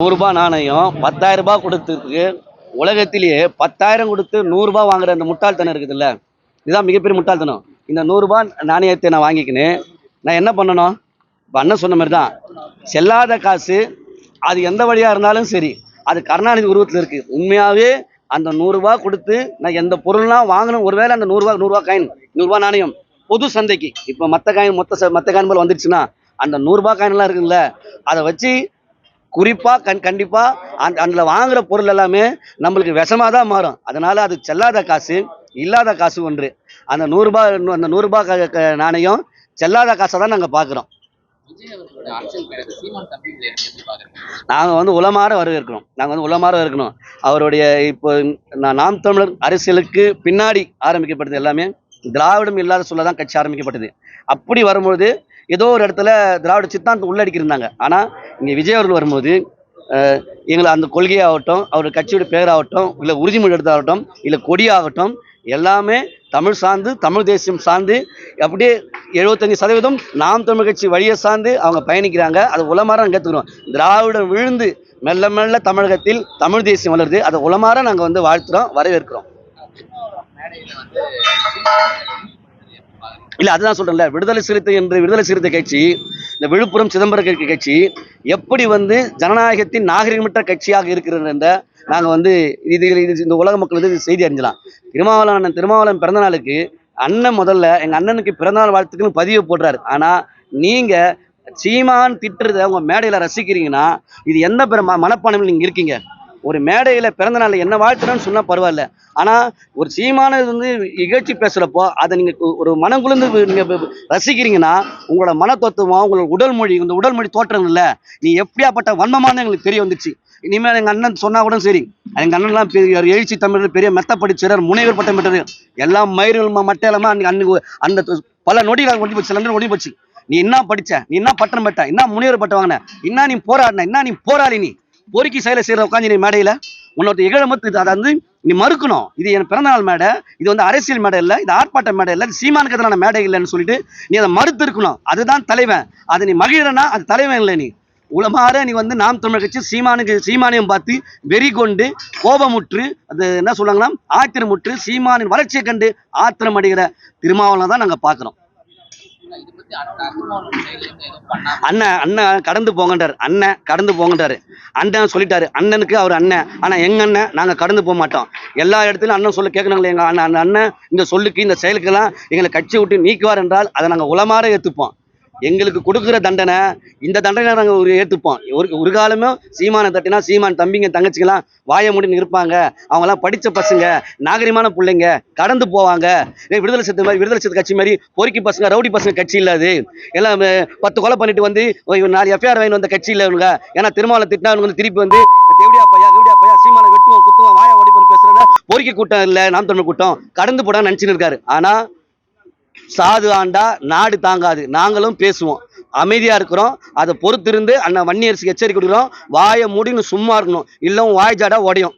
நூறுரூபா நாணயம் பத்தாயிரம் ரூபாய் கொடுத்ததுக்கு உலகத்திலேயே பத்தாயிரம் கொடுத்து நூறுரூபா வாங்குற அந்த முட்டாள்தனம் இருக்குதுல்ல? இதுதான் மிகப்பெரிய முட்டாள்தனம். இந்த நூறுரூபா நாணயத்தை நான் வாங்கிக்கின்னு. நான் என்ன பண்ணணும்? இப்போ அண்ணன் சொன்ன மாதிரி தான் செல்லாத காசு அது எந்த வழியாக இருந்தாலும் சரி அது கருணாநிதி உருவத்தில் இருக்குது உண்மையாகவே அந்த நூறுரூபா கொடுத்து நான் எந்த பொருள்லாம் வாங்கணும்? ஒருவேளை அந்த நூறுரூவா நூறுரூவா காயின் நூறுரூவா நாணயம் பொது சந்தைக்கு. இப்போ மற்ற காயின் மொத்த ச- மற்ற காயின் போல் வந்துருச்சுன்னா அந்த நூறுரூபா காயின்லாம் இருக்குல்ல அதை வச்சு குறிப்பாக கண் கண்டிப்பாக அந்த அதில் வாங்குற பொருள் எல்லாமே நம்மளுக்கு விஷமாக தான் மாறும். அதனால் அது செல்லாத காசு இல்லாத காசு ஒன்று. அந்த நூறுரூபா அந்த நூறுரூபா நாணயம் செல்லாத காசை தான் நாங்கள் பார்க்குறோம் நாங்கள் வந்து உளமாற வரவேற்கிறோம். நாங்கள் வந்து உளமாற இருக்கணும். அவருடைய இப்போ நான் நாம் தமிழர் அரசியலுக்கு பின்னாடி ஆரம்பிக்கப்பட்டது எல்லாமே திராவிடம் இல்லாத சொல்ல தான் கட்சி ஆரம்பிக்கப்பட்டது. அப்படி வரும்பொழுது ஏதோ ஒரு இடத்துல திராவிட சித்தாந்தம் உள்ளடிக்கிருந்தாங்க ஆனால் இங்கே விஜய் அவர்கள் வரும்போது எங்களை அந்த கொள்கையாகட்டும் அவர் கட்சியோட பேராகட்டும் இல்லை உறுதிமொழி எடுத்தாகட்டும் இல்லை கொடியாகட்டும் எல்லாமே தமிழ் சார்ந்து தமிழ் தேசியம் சார்ந்து அப்படியே எழுபத்தஞ்சு சதவீதம் நாம் தமிழ் கட்சி வழியை சார்ந்து அவங்க பயணிக்கிறாங்க. அது உலமாற நாங்கள் ஏற்றுக்கிறோம் திராவிடம் விழுந்து மெல்ல மெல்ல தமிழகத்தில் தமிழ் தேசியம் வளருது. அதை உலமாற நாங்கள் வந்து வாழ்த்துறோம் வரவேற்கிறோம். இல்லை அதுதான் சொல்கிறேன்ல விடுதலை சிறுத்தை என்று விடுதலை சிறுத்தை கட்சி இந்த விழுப்புரம் சிதம்பரம் கட்சி எப்படி வந்து ஜனநாயகத்தின் நாகரிகமற்ற கட்சியாக இருக்கிறது என்ற நாங்கள் வந்து இது இது இந்த உலக மக்கள் வந்து செய்தி அறிஞ்சலாம். திருமாவளவன் திருமாவளவன் பிறந்த நாளுக்கு அண்ணன் முதல்ல எங்கள் அண்ணனுக்கு பிறந்தநாள் வாழ்த்துக்குன்னு பதிவு போடுறாரு. ஆனால் நீங்கள் சீமான் திட்டுறதை உங்கள் மேடையில் ரசிக்கிறீங்கன்னா இது எந்த பெரும் மனப்பான்மையில் நீங்கள் இருக்கீங்க? ஒரு மேடையில் பிறந்த நாள் என்ன வாழ்த்துறேன்னு சொன்னால் பரவாயில்ல. ஆனால் ஒரு சீமான இது வந்து இகழ்ச்சி பேசுகிறப்போ அதை நீங்கள் ஒரு மனம் குளிர்ந்து நீங்கள் ரசிக்கிறீங்கன்னா உங்களோட மன தத்துவம் உங்களோட உடல் மொழி இந்த உடல் மொழி தோற்றம் இல்லை நீ எப்படியாப்பட்ட வன்மமானு எங்களுக்கு தெரிய வந்துச்சு. இனிமேல் எங்கள் அண்ணன் சொன்னால் கூட சரி. எங்கள் அண்ணன்லாம் பெரிய எழுச்சி தமிழர் பெரிய மெத்த படிச்சவர் முனைவர் பட்டம் பெற்றது. எல்லாம் மயிர்கள் மட்டை இல்லாமல் அன்னைக்கு அன்னைக்கு அந்த பல நொடிகள் ஒடி போச்சு லண்டன் ஒடி போச்சு. நீ என்ன படிச்ச? நீ என்ன பட்டம் பெற்ற? என்ன முனைவர் பட்டம் வாங்கின? என்ன நீ போராடின? என்ன நீ போராளி நீ? பொறுக்கி செயலை செய்கிற உட்காந்து நீ மேடையில் உன்னோட இகழமத்து அதை வந்து நீ மறுக்கணும். இது என் பிறந்தநாள் மேடை இது வந்து அரசியல் மேடை இல்லை இது ஆர்ப்பாட்ட மேடை இல்லை இது சீமானுக்கு எதிரான மேடை இல்லைன்னு சொல்லிட்டு நீ அதை மறுத்து இருக்கணும் அதுதான் தலைவன். அதை நீ மகிழனா அது தலைவன் இல்லை நீ. உலமாற நீ வந்து நாம் தமிழ் கட்சி சீமானுக்கு சீமானையும் பார்த்து வெறி கொண்டு கோபமுற்று அது என்ன சொல்லுவாங்கன்னா ஆத்திரமுற்று சீமானின் வளர்ச்சியை கண்டு ஆத்திரம் அடைகிற திருமாவளம் தான் நாங்கள் பார்க்குறோம். அண்ணன் அண்ணன் கடந்து போங்கன்றார். அண்ணன் கடந்து போங்கன்றாரு. அண்ணன் சொல்லிட்டாரு. அண்ணனுக்கு அவர் அண்ணன். ஆனால் எங்க அண்ணன் நாங்கள் கடந்து போக மாட்டோம். எல்லா இடத்துலையும் அண்ணன் சொல்ல கேட்கணுங்களே எங்கள் அண்ணன் அந்த அண்ணன் இந்த சொல்லுக்கு இந்த செயலுக்கெல்லாம் எங்களை கட்சி விட்டு நீக்குவார் என்றால் அதை நாங்கள் உளமாற ஏத்துப்போம். எங்களுக்கு கொடுக்குற தண்டனை இந்த தண்டனை நாங்கள் ஒரு ஏற்றுப்போம் ஒரு ஒரு காலமும் சீமானை தட்டினா சீமான் தம்பிங்க தங்கச்சிக்கெல்லாம் வாய முடின்னு இருப்பாங்க அவங்கெல்லாம் படித்த பசங்க நாகரிகமான பிள்ளைங்க கடந்து போவாங்க. விடுதலை சத்து மாதிரி விடுதலை சத்து கட்சி மாதிரி பொறுக்கி பசங்க ரவுடி பசங்க கட்சி இல்லாது எல்லாம் பத்து கொலை பண்ணிட்டு வந்து நாலு எஃப்ஐஆர் வாங்கி வந்த கட்சி இல்லை இவனுங்க. ஏன்னா திருமாவளை திட்டினா இவனுங்க வந்து திருப்பி வந்து தேவடியா பையா எப்படியா பையா சீமானை வெட்டுவோம் குத்துவோம் வாயா ஓடி பண்ணி பேசுறத பொறுக்கி கூட்டம் இல்லை நாம் தமிழ் கூட்டம் கடந்து போடான்னு நினச்சின்னு இருக்காரு. ஆனால் சாது ஆண்டா நாடு தாங்காது. நாங்களும் பேசுவோம். அமைதியாக இருக்கிறோம். அதை பொறுத்திருந்து அண்ணன் வன்னியரசுக்கு எச்சரிக்கை கொடுக்குறோம். வாயை மூடின்னு சும்மா இருக்கணும். இல்லை வாய் ஜாடா உடையும்.